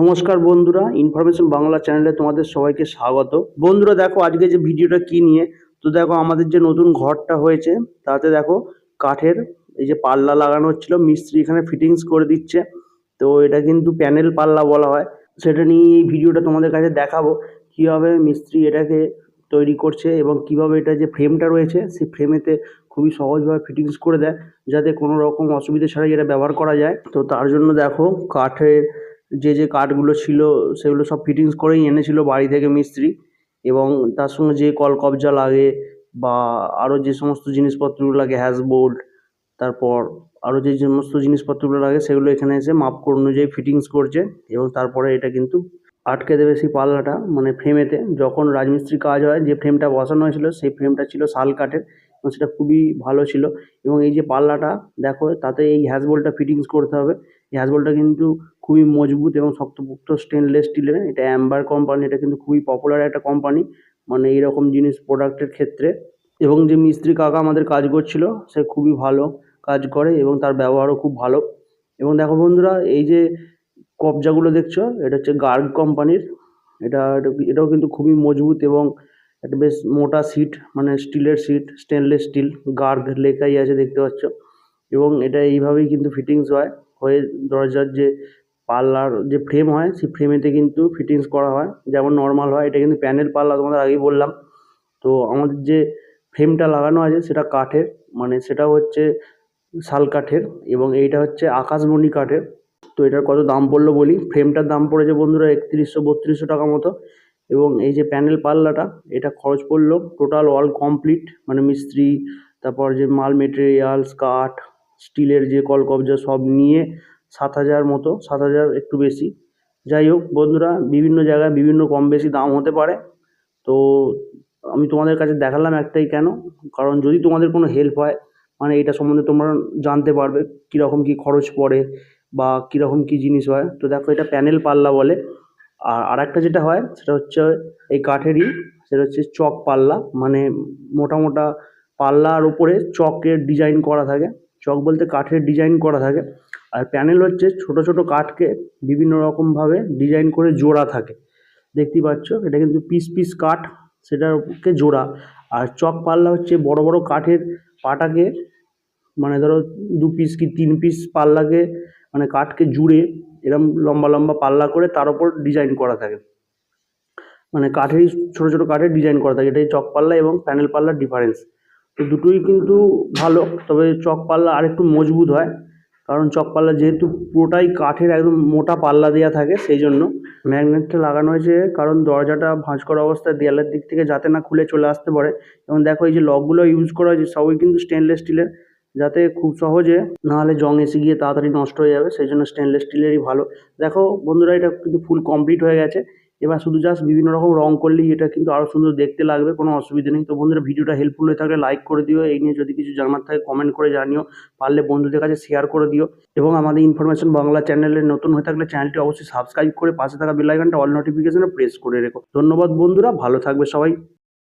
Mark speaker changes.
Speaker 1: নমস্কার বন্ধুরা ইনফরমেশন বাংলা চ্যানেলে তোমাদের সবাইকে স্বাগত। বন্ধুরা, দেখো আজকে যে ভিডিওটা কি নিয়ে, তো দেখো আমাদের যে নতুন ঘরটা হয়েছে, তাতে দেখো কাঠের এই যে পাল্লা লাগানো হচ্ছিল, মিস্ত্রি এখানে ফিটিংস করে দিচ্ছে। তো এটা কিন্তু প্যানেল পাল্লা বলা হয়। সেটা নিয়ে এই ভিডিওটা তোমাদের কাছে দেখাবো, কীভাবে মিস্ত্রি এটাকে তৈরি করছে এবং কীভাবে এটা যে ফ্রেমটা রয়েছে, সেই ফ্রেমেতে খুবই সহজভাবে ফিটিংস করে দেয়, যাতে কোনো রকম অসুবিধা ছাড়াই এটা ব্যবহার করা যায়। তো তার জন্য দেখো কাঠের যে যে কাঠগুলো ছিল, সেগুলো সব ফিটিংস করেই এনেছিল বাড়ি থেকে মিস্ত্রি এবং তার সঙ্গে যে কলকবজা লাগে বা আরও যে সমস্ত জিনিসপত্রগুলো লাগে হ্যাজবোল্ট তারপর আরও যে সমস্ত জিনিসপত্রগুলো লাগে, সেগুলো এখানে এসে মাপ অনুযায়ী ফিটিংস করছে এবং তারপরে এটা কিন্তু আটকে দেবে সেই পাল্লাটা মানে ফ্রেমেতে যখন রাজমিস্ত্রি কাজ হয়, যে ফ্রেমটা বসানো হয়েছিল, সেই ফ্রেমটা ছিল শাল কাঠের এবং সেটা খুবই ভালো ছিল। এবং এই যে পাল্লাটা, দেখো, তাতে এই হ্যাজবোল্টটা ফিটিংস করতে হবে। এই হ্যাজবোল্টটা কিন্তু খুবই মজবুত এবং শক্তপোক্ত স্টেনলেস স্টিলের এটা অ্যাম্বার কোম্পানি এটা কিন্তু খুবই পপুলার একটা কোম্পানি মানে এইরকম জিনিস প্রোডাক্টের ক্ষেত্রে। এবং যে মিস্ত্রি কাকা আমাদের কাজ করছিল, সে খুবই ভালো কাজ করে এবং তার ব্যবহারও খুব ভালো। এবং দেখো বন্ধুরা, এই যে কবজাগুলো দেখছ, এটা হচ্ছে গার্গ কোম্পানির এটা, এটা- এটাও কিন্তু খুবই মজবুত এবং একটা বেশ মোটা সিট মানে স্টিলের সিট স্টেনলেস স্টিল গার্গ লেখাই আছে, দেখতে পাচ্ছ। এবং এটা এইভাবেই কিন্তু ফিটিংস হয়, হয়ে দরজার যে পাল্লার যে ফ্রেম হয়, সেই ফ্রেমেতে কিন্তু ফিটিংস করা হয়। যেমন নর্মাল হয়, এটা কিন্তু প্যানেল পাল্লা তোমাদের আগেই বললাম। তো আমাদের যে ফ্রেমটা লাগানো আছে, সেটা কাঠের মানে সেটা হচ্ছে শাল কাঠের এবং এইটা হচ্ছে আকাশমণি কাঠের। তো এটার কত দাম পড়ল বলি? ফ্রেমটার দাম পড়েছে বন্ধুরা একত্রিশশো বত্রিশশো টাকা মতো। এবং এই যে প্যানেল পাল্লাটা এটা খরচ পড়ল টোটাল অল কমপ্লিট মানে মিস্ত্রি, তারপর যে মাল মেটেরিয়ালস কাঠ স্টিলের যে কলকবজা সব নিয়ে সাত হাজার মতো, সাত হাজার একটু বেশি। যাই হোক বন্ধুরা, বিভিন্ন জায়গায় বিভিন্ন কম বেশি দাম হতে পারে। তো আমি তোমাদের কাছে দেখালাম একটাই কেন? কারণ যদি তোমাদের কোনো হেল্প হয় মানে এটা সম্বন্ধে তোমরা জানতে পারবে কীরকম কী খরচ পড়ে বা কীরকম কী জিনিস হয়। তো দেখো, এটা প্যানেল পাল্লা বলে। আর আরেকটা যেটা হয়, সেটা হচ্ছে এই কাঠেরই, সেটা হচ্ছে চক পাল্লা। মানে মোটা মোটা পাল্লার উপরে চকের ডিজাইন করা থাকে। চক বলতে কাঠের ডিজাইন করা থাকে। আর প্যানেল হচ্ছে ছোট ছোট কাঠকে বিভিন্ন রকমভাবে ডিজাইন করে জোড়া থাকে। দেখতেই পাচ্ছ, এটা কিন্তু পিস পিস কাঠ সেটাকে জোড়া। আর চক পাল্লা হচ্ছে বড় বড় কাঠের পাটাকে মানে ধরো দু পিস কি তিন পিস পাল্লাকে মানে কাঠকে জুড়ে এরম লম্বা লম্বা পাল্লা করে তার উপর ডিজাইন করা থাকে। মানে কাঠেরই ছোটো ছোটো কাঠের ডিজাইন করা থাকে। এটাই চক পাল্লা এবং প্যানেল পাল্লার ডিফারেন্স তো দুটোই কিন্তু ভালো, তবে চক পাল্লা আরেকটু মজবুত হয়। কারণ চক পাল্লা যেহেতু পুরোটাই কাঠের একদম মোটা পাল্লা দেওয়া থাকে, সেই জন্য ম্যাগনেটটা লাগানো হয়েছে, কারণ দরজাটা ভাঁজ করা অবস্থায় দেয়ালের দিক থেকে যাতে না খুলে চলে আসতে পারে। এবং দেখো এই যে লকগুলো ইউজ করা হয়েছে, সবই কিন্তু স্টেনলেস স্টিলের যাতে খুব সহজে নাহলে জং এসে গিয়ে তাড়াতাড়ি নষ্ট হয়ে যাবে, সেই জন্য স্টেনলেস স্টিলেরই ভালো। দেখো বন্ধুরা, এটা কিন্তু ফুল কমপ্লিট হয়ে গেছে। এবার শুধু জাস্ট বিভিন্ন রকম রং করলেই এটা কিন্তু আরও সুন্দর দেখতে লাগবে, কোনো অসুবিধা নেই। তো বন্ধুরা, ভিডিওটা হেল্পফুল হয়ে থাকলে লাইক করে দিও। এই নিয়ে যদি কিছু জানার থাকে কমেন্ট করে জানিও। পারলে বন্ধুদের কাছে শেয়ার করে দিও। এবং আমাদের ইনফরমেশন বাংলা চ্যানেলে নতুন হয়ে থাকলে চ্যানেলটি অবশ্যই সাবস্ক্রাইব করে পাশে থাকা বেলাইকানটা অল নোটিফিকেশনে প্রেস করে রেখো। ধন্যবাদ বন্ধুরা, ভালো থাকবে সবাই।